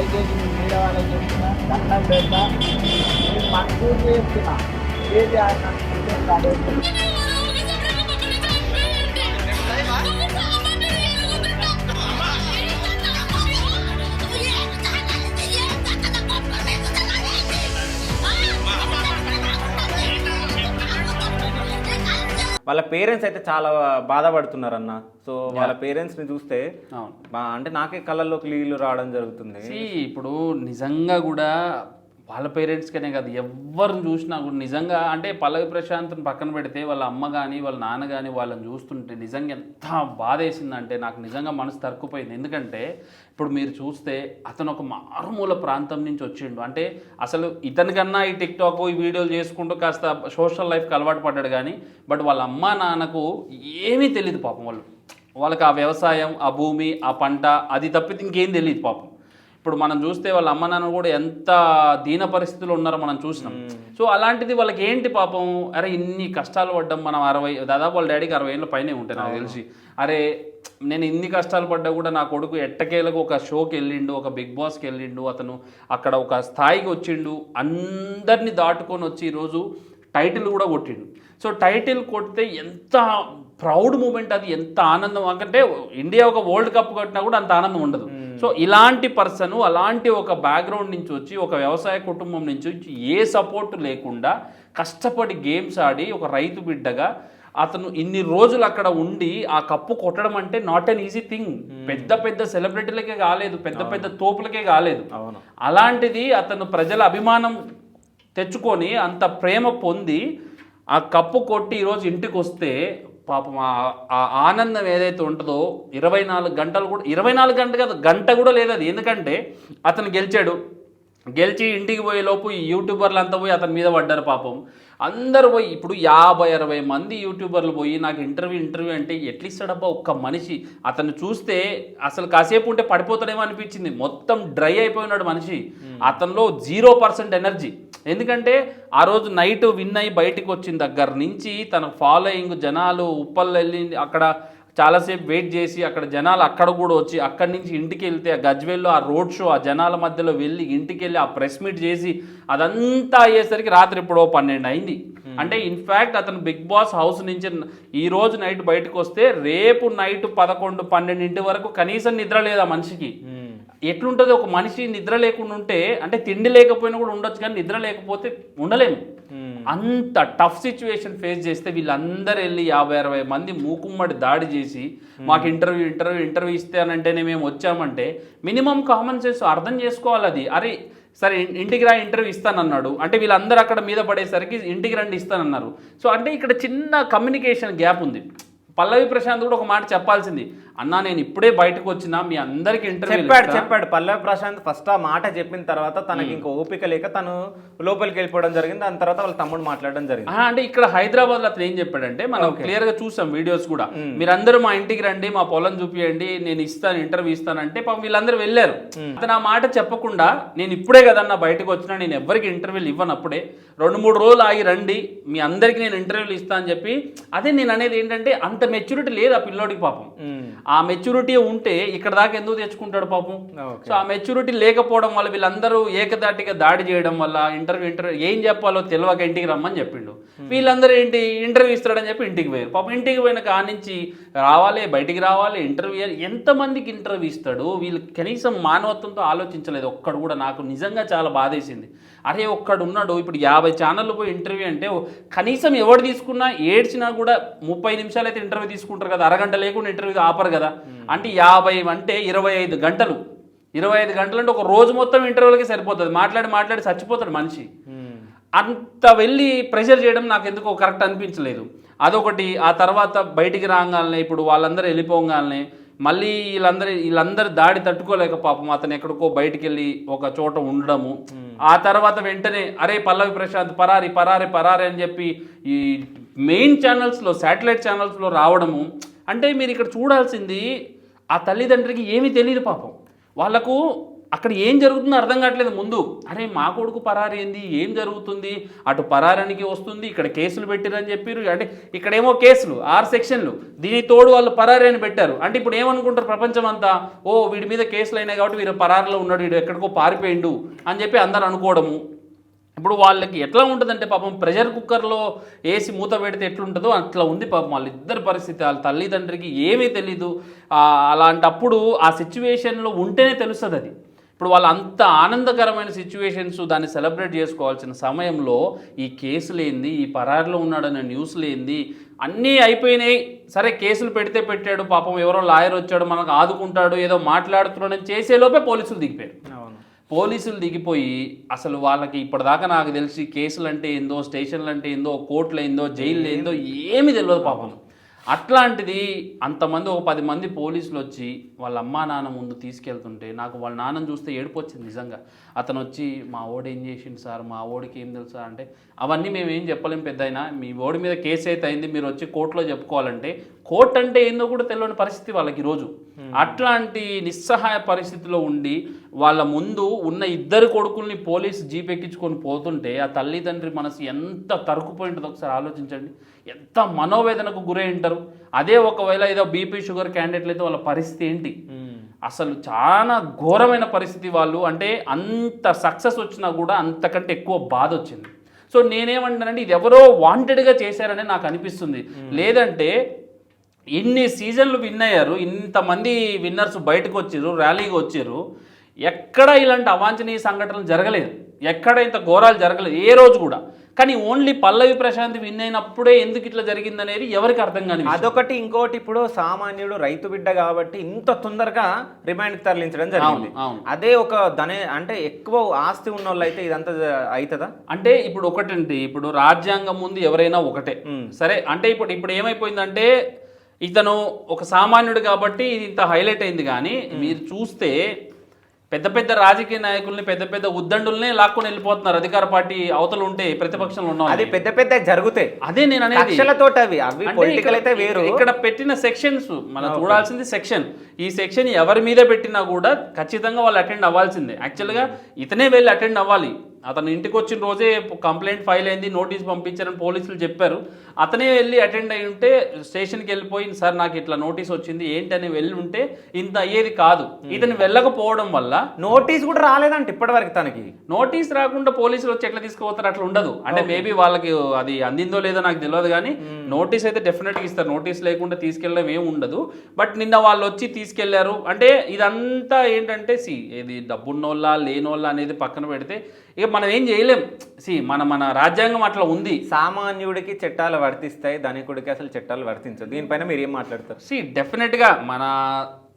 దయచేసి మీడియా వాళ్ళకి చెప్తున్నా దండం పెడతా. నేను మనపూర్తి చేస్తున్నా. కేటీఆర్ వాళ్ళ పేరెంట్స్ అయితే చాలా బాధపడుతున్నారు అన్న సో వాళ్ళ పేరెంట్స్ని చూస్తే అంటే నాకే కళ్ళల్లోకి నీళ్ళు రావడం జరుగుతుంది. ఇప్పుడు నిజంగా కూడా వాళ్ళ పేరెంట్స్కనే కాదు ఎవరిని చూసినా కూడా నిజంగా అంటే పల్లవి ప్రశాంత్ని పక్కన పెడితే వాళ్ళ అమ్మ కానీ వాళ్ళ నాన్న కానీ వాళ్ళని చూస్తుంటే నిజంగా ఎంత బాధ వేసిందంటే నాకు నిజంగా మనసు తరుక్కుపోయింది. ఎందుకంటే ఇప్పుడు మీరు చూస్తే అతను ఒక మారుమూల ప్రాంతం నుంచి వచ్చిండు. అంటే అసలు ఇతనికన్నా ఈ టిక్టాక్ ఈ వీడియోలు చేసుకుంటూ కాస్త సోషల్ లైఫ్కి అలవాటు పడ్డాడు కానీ బట్ వాళ్ళ అమ్మ నాన్నకు ఏమీ తెలియదు పాపం వాళ్ళు. వాళ్ళకి ఆ వ్యవసాయం ఆ భూమి ఆ పంట అది తప్పితే ఇంకేం తెలియదు పాపం. ఇప్పుడు మనం చూస్తే వాళ్ళ అమ్మ నాన్న కూడా ఎంత దీన పరిస్థితుల్లో ఉన్నారో మనం చూసినాం. సో అలాంటిది వాళ్ళకి ఏంటి పాపం? అరే ఇన్ని కష్టాలు పడ్డాం మనం అరవై దాదాపు వాళ్ళ డాడీకి అరవై ఏళ్ళ పైనే ఉంటాయి నాకు తెలిసి. అరే నేను ఇన్ని కష్టాలు పడ్డా కూడా నా కొడుకు ఎట్టకేలకు ఒక షోకి వెళ్ళిండు ఒక బిగ్ బాస్కి వెళ్ళిండు అతను అక్కడ ఒక స్థాయికి వచ్చిండు అందరినీ దాటుకొని వచ్చి ఈరోజు టైటిల్ కూడా కొట్టిండు. సో టైటిల్ కొడితే ఎంత ప్రౌడ్ మూమెంట్ అది ఎంత ఆనందం. అంటే ఇండియా ఒక వరల్డ్ కప్ కొట్టినా కూడా అంత ఆనందం ఉండదు. సో ఇలాంటి పర్సన్ అలాంటి ఒక బ్యాక్గ్రౌండ్ నుంచి వచ్చి ఒక వ్యవసాయ కుటుంబం నుంచి వచ్చి ఏ సపోర్ట్ లేకుండా కష్టపడి గేమ్స్ ఆడి ఒక రైతు బిడ్డగా అతను ఇన్ని రోజులు అక్కడ ఉండి ఆ కప్పు కొట్టడం అంటే నాట్ అన్ ఈజీ థింగ్ పెద్ద పెద్ద సెలబ్రిటీలకే కాలేదు పెద్ద పెద్ద తోపులకే కాలేదు. అలాంటిది అతను ప్రజల అభిమానం తెచ్చుకొని అంత ప్రేమ పొంది ఆ కప్పు కొట్టి ఈరోజు ఇంటికి వస్తే పాపం ఆ- ఆనందం ఏదైతే ఉంటుందో ఇరవై నాలుగు గంటలు కూడా ఇరవై నాలుగు గంటలు కాదు గంట కూడా లేదు అది. ఎందుకంటే అతను గెలిచాడు. గెలిచి ఇంటికి పోయే లోపు ఈ యూట్యూబర్లు అంతా పోయి అతని మీద పడ్డారు పాపం. అందరు పోయి ఇప్పుడు యాభై అరవై మంది యూట్యూబర్లు పోయి నాకు ఇంటర్వ్యూ ఇంటర్వ్యూ అంటే ఎట్లా ఇస్తాడబ్బా ఒక్క మనిషి? అతను చూస్తే అసలు కాసేపు ఉంటే పడిపోతాడేమో అనిపించింది. మొత్తం డ్రై అయిపోయినాడు మనిషి. అతనిలో జీరో పర్సెంట్ ఎనర్జీ. ఎందుకంటే ఆ రోజు నైట్ విన్ అయ్యి బయటికి వచ్చిన దగ్గర నుంచి తన ఫాలోయింగ్ జనాలు ఉప్పల్ వెళ్ళి అక్కడ చాలాసేపు వెయిట్ చేసి అక్కడ జనాలు అక్కడ కూడా వచ్చి అక్కడి నుంచి ఇంటికి వెళ్తే ఆ గజ్వేల్లో ఆ రోడ్ షో ఆ జనాల మధ్యలో వెళ్ళి ఇంటికి వెళ్ళి ఆ ప్రెస్ మీట్ చేసి అదంతా అయ్యేసరికి రాత్రి ఎప్పుడో పన్నెండు అయింది. అంటే ఇన్ఫ్యాక్ట్ అతను బిగ్ బాస్ హౌస్ నుంచి ఈ రోజు నైట్ బయటకు వస్తే రేపు నైట్ పదకొండు పన్నెండింటి వరకు కనీసం నిద్ర లేదు ఆ మనిషికి ఎట్లుంటుంది? ఒక మనిషి నిద్ర లేకుండా ఉంటే అంటే తిండి లేకపోయినా కూడా ఉండొచ్చు కానీ నిద్ర లేకపోతే ఉండలేము. అంత టఫ్ సిచ్యువేషన్ ఫేస్ చేస్తే వీళ్ళందరూ వెళ్ళి యాభై అరవై మంది మూకుమ్మడి దాడి చేసి మాకు ఇంటర్వ్యూ ఇంటర్వ్యూ ఇంటర్వ్యూ ఇస్తానంటేనే మేము వచ్చామంటే మినిమం కామన్ సెన్స్ అర్థం చేసుకోవాలి అది. అరే సరే ఇంటికి రా ఇంటర్వ్యూ ఇస్తానన్నాడు. అంటే వీళ్ళందరూ అక్కడ మీద పడేసరికి ఇంటికి రండి ఇస్తానన్నారు. సో అంటే ఇక్కడ చిన్న కమ్యూనికేషన్ గ్యాప్ ఉంది. పల్లవి ప్రశాంత్ కూడా ఒక మాట చెప్పాల్సింది. అన్నా నేను ఇప్పుడే బయటకు వచ్చినా మీ అందరికి ఇంటర్వ్యూ చెప్పాడు చెప్పాడు. పల్లవి ప్రశాంత్ ఫస్ట్ ఆ మాట చెప్పిన తర్వాత తనకి ఇంకో ఓపిక లేక తను లోపలికి వెళ్ళిపోవడం జరిగింది. దాని తర్వాత వాళ్ళ తమ్ముడు మాట్లాడడం జరిగింది. అంటే ఇక్కడ హైదరాబాద్లో అతను ఏం చెప్పాడంటే మనం క్లియర్గా చూసాం వీడియోస్ కూడా. మీరందరూ మా ఇంటికి రండి మా పొలం చూపియండి నేను ఇస్తాను ఇంటర్వ్యూ ఇస్తానంటే పాపం వీళ్ళందరూ వెళ్ళారు. అతను ఆ మాట చెప్పకుండా నేను ఇప్పుడే కదన్నా బయటకు వచ్చినా నేను ఎవరికి ఇంటర్వ్యూలు ఇవ్వను అప్పుడే రెండు మూడు రోజులు ఆగి రండి మీ అందరికి నేను ఇంటర్వ్యూలు ఇస్తా అని చెప్పి అదే నేను అనేది ఏంటంటే అంత మెచ్యూరిటీ లేదు ఆ పిల్లోడికి పాపం. ఆ మెచ్యూరిటీ ఉంటే ఇక్కడ దాకా ఎందుకు తెచ్చుకుంటాడు పాపం? సో ఆ మెచ్యూరిటీ లేకపోవడం వల్ల వీళ్ళందరూ ఏకదాటిగా దాడి చేయడం వల్ల ఇంటర్వ్యూ ఇంటర్వ్యూ ఏం చెప్పాలో తెలియక ఇంటికి రమ్మని చెప్పిండు. వీళ్ళందరూ ఏంటి ఇంటర్వ్యూ ఇస్తాడని చెప్పి ఇంటికి పోయారు. పాపం ఇంటికి పోయిన కానించి రావాలి బయటికి రావాలి ఇంటర్వ్యూ ఎంతమందికి ఇంటర్వ్యూ ఇస్తాడు? వీళ్ళు కనీసం మానవత్వంతో ఆలోచించలేదు. ఒక్కడు కూడా నాకు నిజంగా చాలా బాధేసింది. అరే ఒక్కడు ఉన్నాడు ఇప్పుడు యాభై ఛానళ్ళు పోయి ఇంటర్వ్యూ అంటే కనీసం ఎవడు తీసుకున్నా ఏడ్చినా కూడా ముప్పై నిమిషాలు అయితే ఇంటర్వ్యూ తీసుకుంటారు కదా అరగంట లేకుండా ఇంటర్వ్యూ ఆపరు కదా. అంటే యాభై అంటే ఇరవై ఐదు గంటలు. ఇరవై ఐదు గంటలు అంటే ఒక రోజు మొత్తం ఇంటర్వ్యూలకి సరిపోతుంది. మాట్లాడి మాట్లాడి చచ్చిపోతాడు మనిషి. అంత వెళ్ళి ప్రెషర్ చేయడం నాకు ఎందుకో కరెక్ట్ అనిపించలేదు. అదొకటి ఆ తర్వాత బయటికి రాగానే ఇప్పుడు వాళ్ళందరూ వెళ్ళిపోగానే మళ్ళీ వీళ్ళందరూ వీళ్ళందరూ దాడి తట్టుకోలేక పాపం అతను ఎక్కడికో బయటికి వెళ్ళి ఒక చోట ఉండడము. ఆ తర్వాత వెంటనే అరే పల్లవి ప్రశాంత్ పరారి పరారి పరారి అని చెప్పి ఈ మెయిన్ ఛానల్స్లో శాటిలైట్ ఛానల్స్లో రావడము. అంటే మీరు ఇక్కడ చూడాల్సింది ఆ తల్లిదండ్రికి ఏమీ తెలియదు పాపం. వాళ్ళకు అక్కడ ఏం జరుగుతుందో అర్థం కావట్లేదు ముందు. అరే మా కొడుకు పరారి ఏంది? ఏం జరుగుతుంది? అటు పరారానికి వస్తుంది ఇక్కడ కేసులు పెట్టారని చెప్పారు అంటే ఇక్కడేమో కేసులు ఆరు సెక్షన్లు. దీని తోడు వాళ్ళు పరారి అని పెట్టారు. అంటే ఇప్పుడు ఏమనుకుంటారు ప్రపంచం అంతా ఓ వీడి మీద కేసులు అయినాయి కాబట్టి వీరు పరారులో ఉన్నాడు వీడు ఎక్కడికో పారిపోయిండు అని చెప్పి అందరు అనుకోవడము. ఇప్పుడు వాళ్ళకి ఎట్లా ఉంటుందంటే పాపం ప్రెషర్ కుక్కర్లో వేసి మూత పెడితే ఎట్లుంటుందో అట్లా ఉంది పాపం వాళ్ళిద్దరి పరిస్థితి. వాళ్ళ తల్లిదండ్రికి ఏమీ తెలీదు. అలాంటప్పుడు ఆ సిచ్యువేషన్లో ఉంటేనే తెలుస్తుంది అది. ఇప్పుడు వాళ్ళు అంత ఆనందకరమైన సిచ్యువేషన్స్ దాన్ని సెలబ్రేట్ చేసుకోవాల్సిన సమయంలో ఈ కేసులు ఏంది ఈ పరారిలో ఉన్నాడనే న్యూస్లు ఏంది అన్నీ అయిపోయినాయి. సరే కేసులు పెడితే పెట్టాడు పాపం ఎవరో లాయర్ వచ్చాడు మనకు ఆదుకుంటాడు ఏదో మాట్లాడుతున్నాడని చేసేలోపే పోలీసులు దిగిపోయారు. పోలీసులు దిగిపోయి అసలు వాళ్ళకి ఇప్పటిదాకా నాకు తెలిసి కేసులు అంటే ఏందో స్టేషన్లు అంటే ఏందో కోర్టులు ఏందో జైలు ఏందో ఏమీ తెలియదు పాపం. అట్లాంటిది అంతమంది ఒక పది మంది పోలీసులు వచ్చి వాళ్ళ అమ్మా నాన్న ముందు తీసుకెళ్తుంటే నాకు వాళ్ళ నాన్నని చూస్తే ఏడుపు వచ్చింది నిజంగా. అతను వచ్చి మా ఓడి ఏం చేసిండు సార్? మా ఓడికి ఏం తెలుసు సార్? అంటే అవన్నీ మేము ఏం చెప్పలేం పెద్ద మీ ఓడి మీద కేసు అయితే అయింది మీరు వచ్చి కోర్టులో చెప్పుకోవాలంటే కోర్టు అంటే ఏందో కూడా తెలియని పరిస్థితి వాళ్ళకి ఈరోజు. అట్లాంటి నిస్సహాయ పరిస్థితిలో ఉండి వాళ్ళ ముందు ఉన్న ఇద్దరు కొడుకుల్ని పోలీసు జీప్ ఎక్కించుకొని పోతుంటే ఆ తల్లిదండ్రి మనసు ఎంత తరుకుపోయి ఉంటుందో ఒకసారి ఆలోచించండి. ఎంత మనోవేదనకు గురై ఉంటారు అదే ఒకవేళ ఏదో బీపీ షుగర్ క్యాండిడేట్లు అయితే వాళ్ళ పరిస్థితి ఏంటి? అసలు చాలా ఘోరమైన పరిస్థితి వాళ్ళు. అంటే అంత సక్సెస్ వచ్చినా కూడా అంతకంటే ఎక్కువ బాధ వచ్చింది. సో నేనేమంటానంటే ఇది ఎవరో వాంటెడ్గా చేశారని నాకు అనిపిస్తుంది. లేదంటే ఇన్ని సీజన్లు విన్ అయ్యారు ఇంతమంది విన్నర్స్ బయటకు వచ్చారు ర్యాలీకి వచ్చారు ఎక్కడ ఇలాంటి అవాంఛనీయ సంఘటనలు జరగలేదు ఎక్కడ ఇంత ఘోరాలు జరగలేదు ఏ రోజు కూడా కానీ ఓన్లీ పల్లవి ప్రశాంత్ విన్ అయినప్పుడే ఎందుకు ఇట్లా జరిగిందనేది ఎవరికి అర్థం కాని. అదొకటి ఇంకోటి ఇప్పుడు సామాన్యుడు రైతు బిడ్డ కాబట్టి ఇంత తొందరగా రిమాండ్కి తరలించడం జరిగింది. అదే ఒక ధనే అంటే ఎక్కువ ఆస్తి ఉన్న వాళ్ళు అయితే ఇదంతా అవుతుందా అంటే ఇప్పుడు ఒకటండి ఇప్పుడు రాజ్యాంగం ముందు ఎవరైనా ఒకటే. సరే అంటే ఇప్పుడు ఇప్పుడు ఏమైపోయిందంటే ఇతను ఒక సామాన్యుడు కాబట్టి ఇది ఇంత హైలైట్ అయింది కానీ మీరు చూస్తే పెద్ద పెద్ద రాజకీయ నాయకుల్ని పెద్ద పెద్ద ఉద్దండుల్నే లాక్కొని వెళ్ళిపోతున్నారు. అధికార పార్టీ అవతల ఉంటే ప్రతిపక్షంలో ఉన్న అది. పెద్ద పెద్ద జరుగుతాయి. అదే నేను అనేది అవి పొలిటికల్ అయితే వేరు. ఇక్కడ పెట్టిన సెక్షన్స్ మనం చూడాల్సింది సెక్షన్ ఈ సెక్షన్ ఎవరి మీద పెట్టినా కూడా ఖచ్చితంగా వాళ్ళు అటెండ్ అవ్వాల్సిందే. యాక్చువల్గా ఇతనే వెళ్ళి అటెండ్ అవ్వాలి. అతను ఇంటికి వచ్చిన రోజే కంప్లైంట్ ఫైల్ అయింది నోటీస్ పంపించారని పోలీసులు చెప్పారు. అతనే వెళ్ళి అటెండ్ అయి ఉంటే స్టేషన్కి వెళ్ళిపోయి సార్ నాకు ఇట్లా నోటీస్ వచ్చింది ఏంటని వెళ్ళి ఉంటే ఇంత అయ్యేది కాదు. ఇతను వెళ్ళకపోవడం వల్ల నోటీస్ కూడా రాలేదంట ఇప్పటివరకు తనకి. నోటీస్ రాకుండా పోలీసులు వచ్చి ఎట్లా తీసుకుపోతారు? అట్లా ఉండదు. అంటే మేబీ వాళ్ళకి అది అందిందో లేదో నాకు తెలియదు కానీ నోటీస్ అయితే డెఫినెట్గా ఇస్తారు. నోటీస్ లేకుండా తీసుకెళ్ళడం ఏమి ఉండదు. బట్ నిన్న వాళ్ళు వచ్చి తీసుకెళ్ళారు. అంటే ఇదంతా ఏంటంటే సి ఇది డబ్బున్నోళ్ళ లేనోళ్ళ అనేది పక్కన పెడితే ఇక మనం ఏం చేయలేం. సి మన మన రాజ్యాంగం అట్లా ఉంది. సామాన్యుడికి చట్టాలు వర్తిస్తాయి ధనికుడికి అసలు చట్టాలు వర్తించవు. దీనిపైన మీరు ఏం మాట్లాడతారు? సి డెఫినెట్గా మన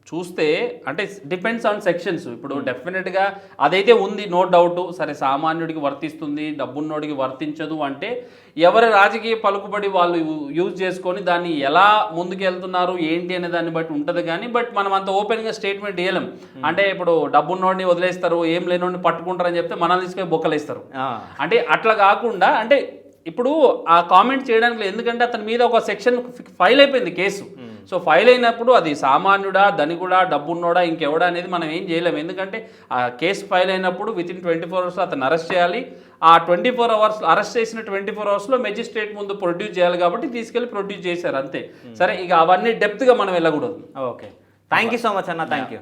చూస్తే అంటే డిపెండ్స్ ఆన్ సెక్షన్స్ ఇప్పుడు డెఫినెట్గా అదైతే ఉంది నో డౌట్ సరే సామాన్యుడికి వర్తిస్తుంది డబ్బున్నోడికి వర్తించదు అంటే ఎవరి రాజకీయ పలుకుబడి వాళ్ళు యూజ్ చేసుకొని దాన్ని ఎలా ముందుకు వెళ్తున్నారు ఏంటి అనే దాన్ని బట్టి ఉంటుంది కానీ బట్ మనం అంత ఓపెన్గా స్టేట్మెంట్ ఇవ్వలేం అంటే ఇప్పుడు డబ్బున్నోడిని వదిలేస్తారు ఏం లేనోడిని పట్టుకుంటారని చెప్తే మనల్ని తీసుకొని బొక్కలేస్తారు. అంటే అట్లా కాకుండా అంటే ఇప్పుడు ఆ కామెంట్ చేయడానికి ఎందుకంటే అతని మీద ఒక సెక్షన్ ఫైల్ అయిపోయింది కేసు. సో ఫైల్ అయినప్పుడు అది సామాన్యుడా ధనికుడా డబ్బున్నోడా ఇంకెవడా అనేది మనం ఏం చేయలేము ఎందుకంటే ఆ కేసు ఫైల్ అయినప్పుడు within twenty four hours అతను అరెస్ట్ చేయాలి. ఆ ట్వంటీ ఫోర్ అవర్స్ అరెస్ట్ చేసిన ట్వంటీ ఫోర్ అవర్స్లో మెజిస్ట్రేట్ ముందు ప్రొడ్యూస్ చేయాలి కాబట్టి తీసుకెళ్ళి ప్రొడ్యూస్ చేశారు అంతే. సరే ఇక అవన్నీ డెప్త్గా మనం వెళ్ళకూడదు. Okay. Thank you so much అన్న. Thank you